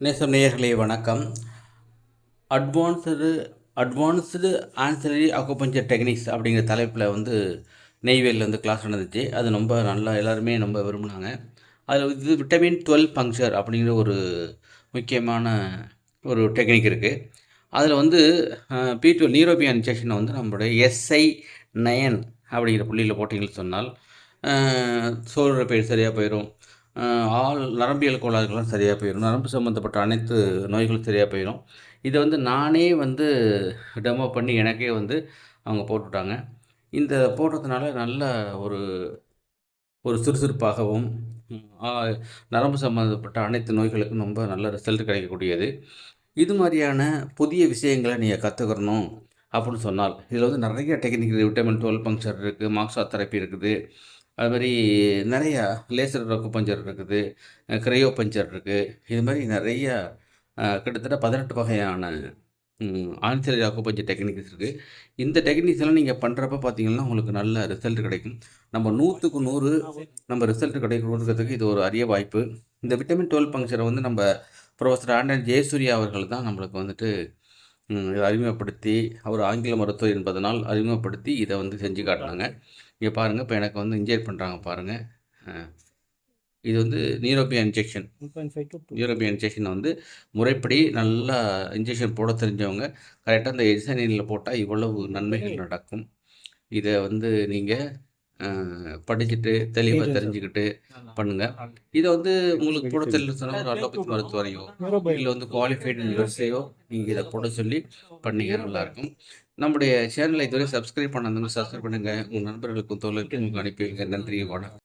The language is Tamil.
நேசம் நேயர்களே வணக்கம். அட்வான்ஸ்டு அட்வான்ஸ்டு ஆன்சரி அக்குபஞ்சர் டெக்னிக்ஸ் அப்படிங்கிற தலைப்பில் வந்து நெய்வேலியில் வந்து கிளாஸ் நடந்துச்சு. அது ரொம்ப நல்லா எல்லாருமே ரொம்ப விரும்பினாங்க. அதில் இது விட்டமின் டுவெல் பங்க்சர் அப்படிங்கிற ஒரு முக்கியமான ஒரு டெக்னிக் இருக்குது அதில் வந்து பி டுவெல் நீரோபியா இன்ஜெக்ஷனை வந்து நம்மளுடைய எஸ்ஐ நயன் அப்படிங்கிற புள்ளியில் போட்டிங்கன்னு சொன்னால் சோழரை பேர் சரியாக போயிடும் ஆள் நரம்பியல் கோளாறுகள்லாம் சரியாக போயிடும். நரம்பு சம்மந்தப்பட்ட அனைத்து நோய்களும் சரியாக போயிடும். இதை வந்து நானே வந்து டெமோ பண்ணி எனக்கே வந்து அவங்க போட்டுவிட்டாங்க இந்த போடுறதுனால நல்ல ஒரு ஒரு சுறுசுறுப்பாகவும் நரம்பு சம்மந்தப்பட்ட அனைத்து நோய்களுக்கும் ரொம்ப நல்ல ரிசல்ட் கிடைக்கக்கூடியது. இது மாதிரியான புதிய விஷயங்களை நீங்கள் கற்றுக்கிறணும் அப்படின்னு சொன்னால் இதில் வந்து நிறைய டெக்னிக் விட்டமின் டுவெல் பங்க்சர் இருக்குது மாக்ஸா தெரப்பி இருக்குது. அது மாதிரி நிறையா லேசர் ரொக்கு பஞ்சர் இருக்குது க்ரையோ பஞ்சர் இருக்குது இது மாதிரி நிறையா கிட்டத்தட்ட பதினெட்டு வகையான ஆன்சரி அக்குபஞ்சர் டெக்னிக்ஸ் இருக்குது இந்த டெக்னிக்ஸ் எல்லாம் நீங்கள் பண்ணுறப்ப பார்த்தீங்கன்னா உங்களுக்கு நல்ல ரிசல்ட் கிடைக்கும். நம்ம நூற்றுக்கு நூறு நம்ம ரிசல்ட் கிடைக்கிறதுக்கு இது ஒரு அரிய வாய்ப்பு. இந்த விட்டமின் டுவெல் பங்க்சரை வந்து நம்ம ப்ரொஃபஸர் ஆண்டன் ஜெயசூர்யா அவர்கள் தான் நம்மளுக்கு வந்துட்டு அறிமுகப்படுத்தி அவர் ஆங்கில மருத்துவர் என்பதனால் அறிமுகப்படுத்தி இதை வந்து செஞ்சு காட்டினாங்க. இங்கே பாருங்கள் இப்போ எனக்கு வந்து இன்ஜெக்ட் பண்ணுறாங்க பாருங்கள் இது வந்து நீரோபியா இன்ஜெக்ஷன் யூரோப்பியன் இன்ஜெக்ஷன் வந்து முறைப்படி நல்லா இன்ஜெக்ஷன் போட தெரிஞ்சவங்க கரெக்டாக அந்த எசனியில் போட்டால் இவ்வளவு நன்மைகள் நடக்கும். இதை வந்து நீங்கள் படிச்சுட்டு தெளிவாக தெரிஞ்சுக்கிட்டு பண்ணுங்கள் இதை வந்து உங்களுக்கு போட தெரியல சொன்னால் ஒரு அலோபதி மருத்துவரையோ இல்லை வந்து குவாலிஃபைடு யூனிவர்சிட்டியோ நீங்கள் இதை போட சொல்லி பண்ணீங்க நல்லாயிருக்கும் நம்முடைய சேனலை இதுவரை சப்ஸ்கிரைப் பண்ணாதவங்க சப்ஸ்கிரைப் பண்ணுங்கள் உங்கள் நண்பர்களுக்கும் தோழர்களுக்கும் உங்களுக்கு அனுப்பி வைங்க. நன்றி வணக்கம்.